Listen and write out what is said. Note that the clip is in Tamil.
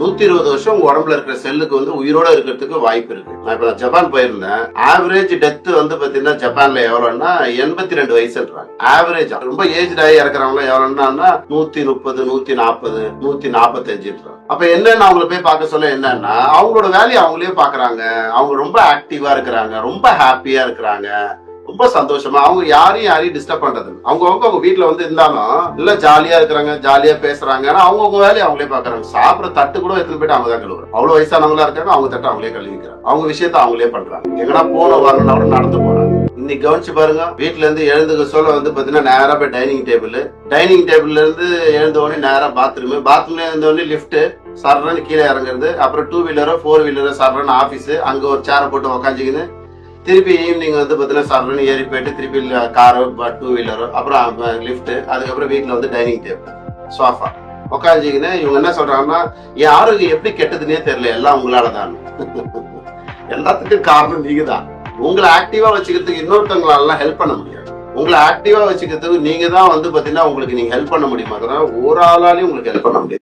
நூத்தி இருபது வருஷம் உங்க உடம்புல இருக்கிற செல்லுக்கு வந்து உயிரோட இருக்கிறதுக்கு வாய்ப்பு இருக்கு. நான் இப்ப ஜப்பான் போயிருந்தேன். ஆவரேஜ் டெத் வந்து பாத்தீங்கன்னா ஜப்பான்ல எவ்வளவுன்னா எண்பத்தி ரெண்டு வயசுன்றாங்க ஆவரேஜ் ரொம்ப ஏஜ் ஆகி இறக்குறவங்க எவ்வளவுன்னா நூத்தி முப்பது நூத்தி நாற்பது நூத்தி நாற்பத்தஞ்சுன்றாங்க அப்ப என்னன்னு அவங்கள போய் பார்க்க சொல்ல என்னன்னா அவங்களோட வேலையை அவங்களே பாக்குறாங்க அவங்க ரொம்ப ஆக்டிவா இருக்கிறாங்க. ரொம்ப ஹாப்பியா இருக்கிறாங்க. ரொம்ப சந்தோஷமா அவங்க யாரையும் யாரையும் டிஸ்டர்ப் பண்றது அவங்க அவங்க அவங்க வீட்டுல வந்து இருந்தாலும் இல்ல ஜாலியா இருக்கிறாங்க ஜாலியா பேசுறாங்க ஆனா அவங்க வேலையை அவங்களே பாக்குறாங்க. சாப்பிடுற தட்டு கூட எடுத்துட்டு போயிட்டு அவங்க தான் கழுவுறாங்க. அவ்வளவு வயசானவங்களா இருக்காங்க அவங்க தட்டு அவங்களே கழுவிக்கிறாங்க அவங்க விஷயத்த அவங்களே பண்றாங்க. எங்கடா போன வரணும் கூட நடந்து போறாங்க. இன்னைக்கு கவனிச்சு பாருங்க வீட்டுல இருந்து எழுந்துக்க சொல்ல வந்து பாத்தீங்கன்னா நேரா போய் டைனிங் டேபிள் டைனிங் டேபிள்ல இருந்து எழுந்த உடனே நேரா பாத்ரூம் பாத்ரூம்ல இருந்த உடனே லிப்ட் சர்றன்னு கீழே இறங்குறது. அப்புறம் டூ வீலரோ ஃபோர் வீலரோ சர்றன்னு ஆபீஸ் அங்க ஒரு சேரை போட்டு உக்காந்துக்கின்னு திருப்பி ஈவினிங் வந்து பார்த்தீங்கன்னா சர்றன்னு ஏறி போயிட்டு திருப்பி காரோ டூ வீலரோ அப்புறம் லிஃப்ட்டு அதுக்கப்புறம் வீட்டில் வந்து டைனிங் டேபிள் சோஃபா உட்காந்துக்கின்னு இவங்க என்ன சொல்றாங்கன்னா என் ஆரோக்கியம் எப்படி கெட்டதுன்னே தெரியல எல்லாம் உங்களால தான். எல்லாத்துக்கும் காரணம் நீங்க தான் உங்களை ஆக்டிவா வச்சுக்கிறதுக்கு இன்னொருத்தவங்களால ஹெல்ப் பண்ண முடியாது. உங்களை ஆக்டிவா வச்சுக்கிறதுக்கு நீங்க தான் வந்து பாத்தீங்கன்னா உங்களுக்கு நீங்க ஹெல்ப் பண்ண முடியுமா ஒரு ஆளாலையும் உங்களுக்கு ஹெல்ப் பண்ண முடியாது.